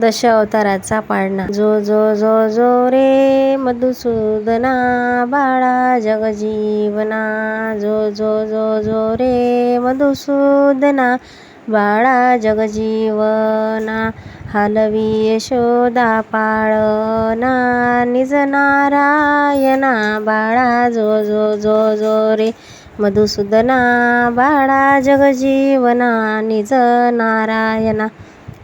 दश अवताराचा पाळणा. जो जो जो जो रे मधुसूदना बाळा जगजीवना. जो जो जो जो रे मधुसूदना बाळा जगजीवना. हलवी यशोदा पाळना निज नारायणा बाळा. जो जो जो जो रे मधुसूदना बाळा जगजीवना निज नारायणा.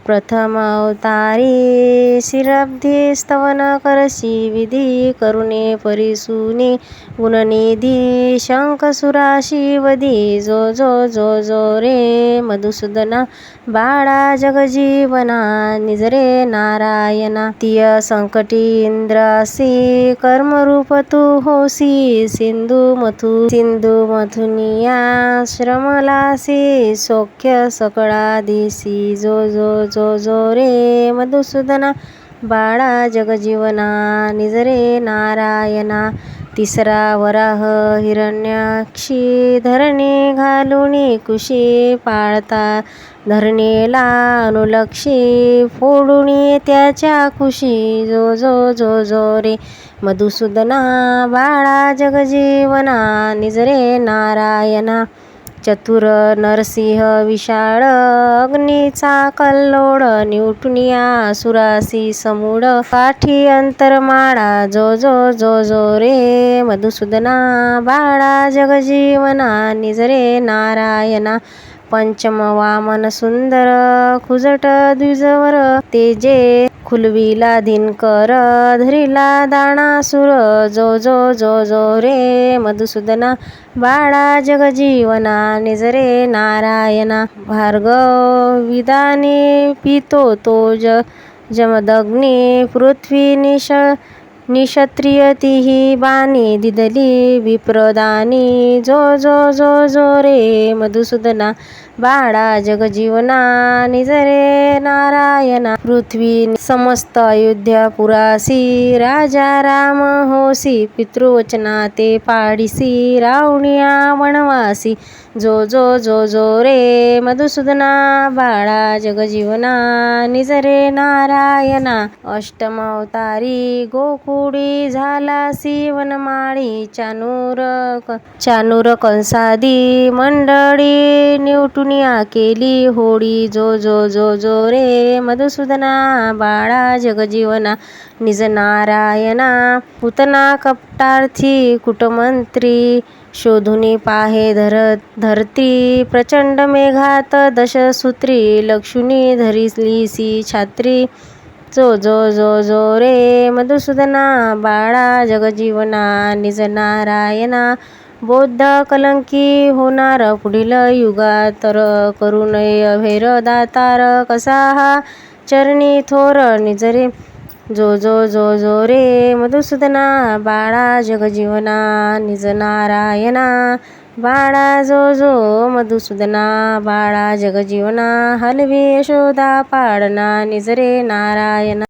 प्रथम अवतारी शिरब्धी स्तवन करसी विधी करुणे परिसुनी गुणनिधी शंखसुराशी वधी जो जो जो जो रे मधुसूदना बाळा जगजीवना निजरे नारायणा तिय संकटी इंद्रासी कर्मरूप तू होसी सिंधू मथु सिंधू मथुनिया श्रमलासी सौख्य सकळा दिसी जो जो जो जो रे मधुसूदना बाळा जगजीवना निजरे नारायणा तिसरा वराह हिरण्याक्षी धरणी घालुनी कुशी पाळता धरणीला अनुलक्षी फोडुणी त्याच्या कुशी जो जो जो जो रे मधुसूदना बाळा जगजीवना निजरे नारायणा. चतुर नरसिंह विशाळ अग्नीचा कल्लोळ निवटुनिया सुरासी समूळ काठी अंतरमाळा जो जो जो जो रे मधुसूदना बाळा जगजीवना निजरे नारायणा पंचम वामन सुंदर खुजट द्विजवर तेजे खुलविला दिनकर धरिला दाणासुर जो जो जो जो रे. मधुसूदना बाळा जगजीवना निजरे नारायणा. भार्गव विदाने पितो तो ज जमदग्नी पृथ्वी निश निक्षत्रिय बाणी दिदली विप्रदानी. जो जो जो जो रे मधुसूदना बाळा जगजीवना निजरे नारायणा. पृथ्वी समस्त अयोध्या पुरासी. राजा राम होसी. पितृवचना ते पाडिसी. रावणिया वनवासी जो जो जो जो रे मधुसूदना. बाळा जगजीवना निजरे नारायणा. अष्टम अवतारी गोकुळी झालासी वनमाळी चानूर चानूर कंसादी मंडळी दुनिया केली होळी जो जो जो जो रे मधुसूदना बाळा जगजीवना निज नारायणा पूतना कपटार्थी कुटमंत्री शोधुनी पाहे धर धरती प्रचंड मेघात दशसूत्री लक्षुनी धरिलीसी छात्री. जो जो जो जो रे मधुसूदना बाळा जगजीवना निज नारायणा बौद्ध कलंकी होणार पुढील युगातर करू नये अभेर दातार कसा हा चरणी थोर निजरे. जो जो जो जो रे मधुसूदना बाळा जगजीवना निज नारायणा. बाळा जो जो मधुसूदना बाळा जगजीवना हलवी यशोदा पाडना निजरे नारायणा.